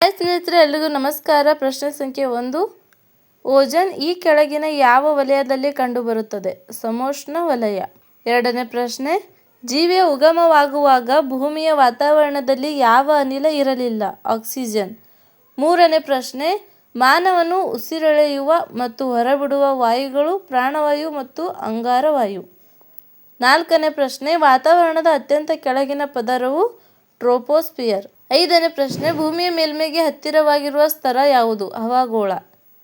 ಸ್ನೇಹಿತರೆ, ಎಲ್ರಿಗೂ ನಮಸ್ಕಾರ. ಪ್ರಶ್ನೆ ಸಂಖ್ಯೆ ಒಂದು. ಓಜನ್ ಈ ಕೆಳಗಿನ ಯಾವ ವಲಯದಲ್ಲಿ ಕಂಡುಬರುತ್ತದೆ? ಸಮೋಷ್ಣ ವಲಯ. ಎರಡನೇ ಪ್ರಶ್ನೆ. ಜೀವಿಯ ಉಗಮವಾಗುವಾಗ ಭೂಮಿಯ ವಾತಾವರಣದಲ್ಲಿ ಯಾವ ಅನಿಲ ಇರಲಿಲ್ಲ? ಆಕ್ಸಿಜನ್. ಮೂರನೇ ಪ್ರಶ್ನೆ. ಮಾನವನು ಉಸಿರೆಳೆಯುವ ಮತ್ತು ಹೊರಬಿಡುವ ವಾಯುಗಳು ಪ್ರಾಣವಾಯು ಮತ್ತು ಅಂಗಾರವಾಯು. ನಾಲ್ಕನೇ ಪ್ರಶ್ನೆ. ವಾತಾವರಣದ ಅತ್ಯಂತ ಕೆಳಗಿನ ಪದರವು ಟ್ರೋಪೋಸ್ಪಿಯರ್ ಐದನೇ ಪ್ರಶ್ನೆ, ಭೂಮಿಯ ಮೇಲ್ಮೈಗೆ ಹತ್ತಿರವಾಗಿರುವ ಸ್ತರ ಯಾವುದು? ಹವಾಗೋಳ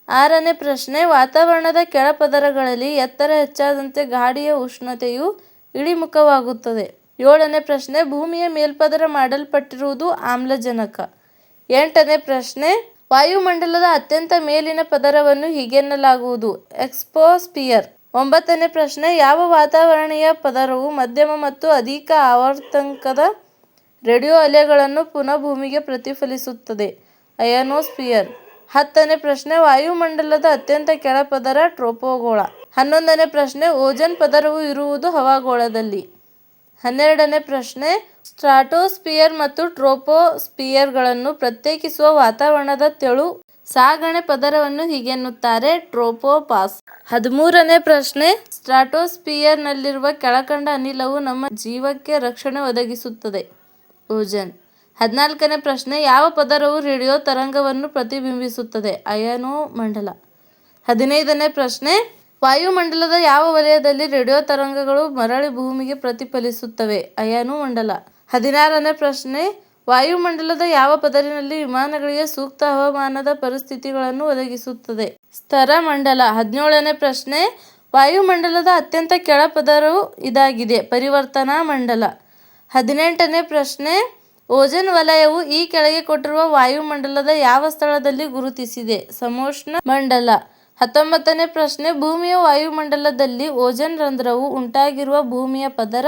ಆರನೇ ಪ್ರಶ್ನೆ, ವಾತಾವರಣದ ಕೆಳಪದರಗಳಲ್ಲಿ ಎತ್ತರ ಹೆಚ್ಚಾದಂತೆ ಗಾಳಿಯ ಉಷ್ಣತೆಯು ಇಳಿಮುಖವಾಗುತ್ತದೆ. ಏಳನೇ ಪ್ರಶ್ನೆ, ಭೂಮಿಯ ಮೇಲ್ಪದರ ಮಾಡಲ್ಪಟ್ಟಿರುವುದು ಆಮ್ಲಜನಕ. ಎಂಟನೇ ಪ್ರಶ್ನೆ, ವಾಯುಮಂಡಲದ ಅತ್ಯಂತ ಮೇಲಿನ ಪದರವನ್ನು ಹೀಗೆನ್ನಲಾಗುವುದು. ಎಕ್ಸ್ಪೋಸ್ಪಿಯರ್. ಒಂಬತ್ತನೇ ಪ್ರಶ್ನೆ, ಯಾವ ವಾತಾವರಣೀಯ ಪದರವು ಮಧ್ಯಮ ಮತ್ತು ಅಧಿಕ ಆವರ್ತಂಕದ ರೇಡಿಯೋ ಅಲೆಗಳನ್ನು ಪುನಃ ಭೂಮಿಗೆ ಪ್ರತಿಫಲಿಸುತ್ತದೆ. ಅಯನೋಸ್ಫಿಯರ್. ಹತ್ತನೇ ಪ್ರಶ್ನೆ, ವಾಯುಮಂಡಲದ ಅತ್ಯಂತ ಕೆಳಪದರ ಟ್ರೋಪೋಗೋಳ. ಹನ್ನೊಂದನೇ ಪ್ರಶ್ನೆ, ಓಜನ್ ಪದರವು ಇರುವುದು ಹವಾಗೋಳದಲ್ಲಿ. ಹನ್ನೆರಡನೇ ಪ್ರಶ್ನೆ ಸ್ಟ್ರಾಟೋಸ್ಪಿಯರ್ ಮತ್ತು ಟ್ರೋಪೋಸ್ಪಿಯರ್ಗಳನ್ನು ಪ್ರತ್ಯೇಕಿಸುವ ವಾತಾವರಣದ ತೆಳು ಸಾಗಣೆ ಪದರವನ್ನು ಹೀಗೆನ್ನುತ್ತಾರೆ ಟ್ರೋಪೋಪಾಸ್. ಹದಿಮೂರನೇ ಪ್ರಶ್ನೆ ಸ್ಟ್ರಾಟೋಸ್ಪಿಯರ್ನಲ್ಲಿರುವ ಕೆಳಕಂಡ ಅನಿಲವು ನಮ್ಮ ಜೀವಕ್ಕೆ ರಕ್ಷಣೆ ಒದಗಿಸುತ್ತದೆ. ಓಜನ್. ಹದಿನಾಲ್ಕನೇ ಪ್ರಶ್ನೆ, ಯಾವ ಪದರವು ರೇಡಿಯೋ ತರಂಗವನ್ನು ಪ್ರತಿಬಿಂಬಿಸುತ್ತದೆ? ಅಯನೋ ಮಂಡಲ ಹದಿನೈದನೇ ಪ್ರಶ್ನೆ, ವಾಯುಮಂಡಲದ ಯಾವ ವಲಯದಲ್ಲಿ ರೇಡಿಯೋ ತರಂಗಗಳು ಮರಳಿ ಭೂಮಿಗೆ ಪ್ರತಿಫಲಿಸುತ್ತವೆ? ಅಯನು ಮಂಡಲ ಹದಿನಾರನೇ ಪ್ರಶ್ನೆ, ವಾಯುಮಂಡಲದ ಯಾವ ಪದರಿನಲ್ಲಿ ವಿಮಾನಗಳಿಗೆ ಸೂಕ್ತ ಹವಾಮಾನದ ಪರಿಸ್ಥಿತಿಗಳನ್ನು ಒದಗಿಸುತ್ತದೆ? ಸ್ತರ ಮಂಡಲ ಹದಿನೇಳನೇ ಪ್ರಶ್ನೆ, ವಾಯುಮಂಡಲದ ಅತ್ಯಂತ ಕೆಳಪದರವು ಇದಾಗಿದೆ. ಪರಿವರ್ತನಾ ಮಂಡಲ ಹದಿನೆಂಟನೇ ಪ್ರಶ್ನೆ, ಓಜನ್ ವಲಯವು ಈ ಕೆಳಗೆ ಕೊಟ್ಟಿರುವ ವಾಯುಮಂಡಲದ ಯಾವ ಸ್ಥಳದಲ್ಲಿ ಗುರುತಿಸಿದೆ? ಸಮೋಷ್ಣ ಮಂಡಲ. ಹತ್ತೊಂಬತ್ತನೇ ಪ್ರಶ್ನೆ, ಭೂಮಿಯ ವಾಯುಮಂಡಲದಲ್ಲಿ ಓಜನ್ ರಂಧ್ರವು ಉಂಟಾಗಿರುವ ಭೂಮಿಯ ಪದರ,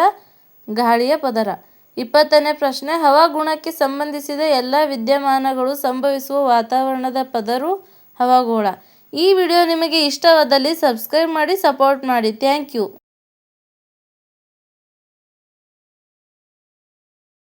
ಗಾಳಿಯ ಪದರ. ಇಪ್ಪತ್ತನೇ ಪ್ರಶ್ನೆ, ಹವಾಗುಣಕ್ಕೆ ಸಂಬಂಧಿಸಿದ ಎಲ್ಲ ವಿದ್ಯಮಾನಗಳು ಸಂಭವಿಸುವ ವಾತಾವರಣದ ಪದರು, ಹವಾಗೋಳ. ಈ ವಿಡಿಯೋ ನಿಮಗೆ ಇಷ್ಟವಾದಲ್ಲಿ ಸಬ್ಸ್ಕ್ರೈಬ್ ಮಾಡಿ, ಸಪೋರ್ಟ್ ಮಾಡಿ. Thank you.